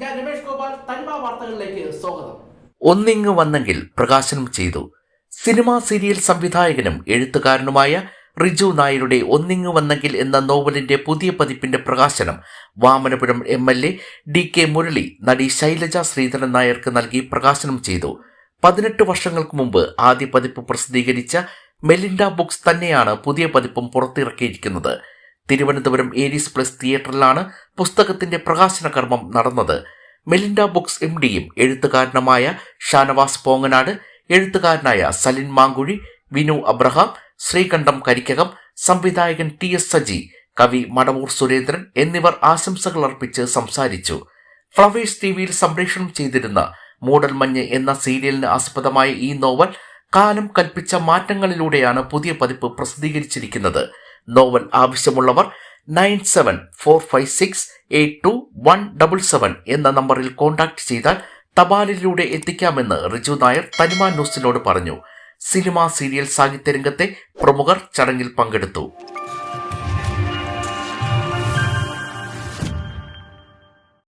വാർത്തകളിലേക്ക് സ്വാഗതം. ഒന്നിങ്ങ് വന്നെങ്കിൽ പ്രകാശനം ചെയ്തു. സിനിമാ സീരിയൽ സംവിധായകനും എഴുത്തുകാരനുമായ റിജു നായരുടെ ഒന്നിങ്ങ് വന്നെങ്കിൽ എന്ന നോവലിന്റെ പുതിയ പതിപ്പിന്റെ പ്രകാശനം Vamanapuram M L A D K Murali നടി ശൈലജ ശ്രീധരൻ നായർക്ക് നൽകി പ്രകാശനം ചെയ്തു. പതിനെട്ട് വർഷങ്ങൾക്ക് മുമ്പ് ആദ്യ പതിപ്പ് പ്രസിദ്ധീകരിച്ച മെലിൻഡ ബുക്സ് തന്നെയാണ് പുതിയ പതിപ്പും പുറത്തിറക്കിയിരിക്കുന്നത്. തിരുവനന്തപുരം ഏരീസ് പ്ലസ് തിയേറ്ററിലാണ് പുസ്തകത്തിന്റെ പ്രകാശന കർമ്മം നടന്നത്. മെലിൻഡ ബുക്സ് എം ഡിയും എഴുത്തുകാരനുമായ ഷാനവാസ് പോങ്ങനാട് എഴുത്തുകാരനായ സലിൻ മാങ്കുഴി വിനു അബ്രഹാം ശ്രീകണ്ഠം കരിക്കകം സംവിധായകൻ ടി എസ് സജി കവി മടവൂർ സുരേന്ദ്രൻ എന്നിവർ ആശംസകൾ അർപ്പിച്ച് സംസാരിച്ചു. ഫ്ലവേഴ്സ് ടി വിയിൽ സംപ്രേഷണം ചെയ്തിരുന്ന മൂടൽമഞ്ഞ് എന്ന സീരിയലിന് ആസ്പദമായ ഈ നോവൽ കാലം കൽപ്പിച്ച മാറ്റങ്ങളിലൂടെയാണ് പുതിയ പതിപ്പ് പ്രസിദ്ധീകരിച്ചിരിക്കുന്നത്. നോവൽ ആവശ്യമുള്ളവർ nine seven four five six eight two one double seven എന്ന നമ്പറിൽ കോൺടാക്ട് ചെയ്താൽ തപാലിലൂടെ എത്തിക്കാമെന്ന് റിജു നായർ തനിമ ന്യൂസിനോട് പറഞ്ഞു. സിനിമ സീരിയൽ സാഹിത്യരംഗത്തെ പ്രമുഖർ ചടങ്ങിൽ പങ്കെടുത്തു.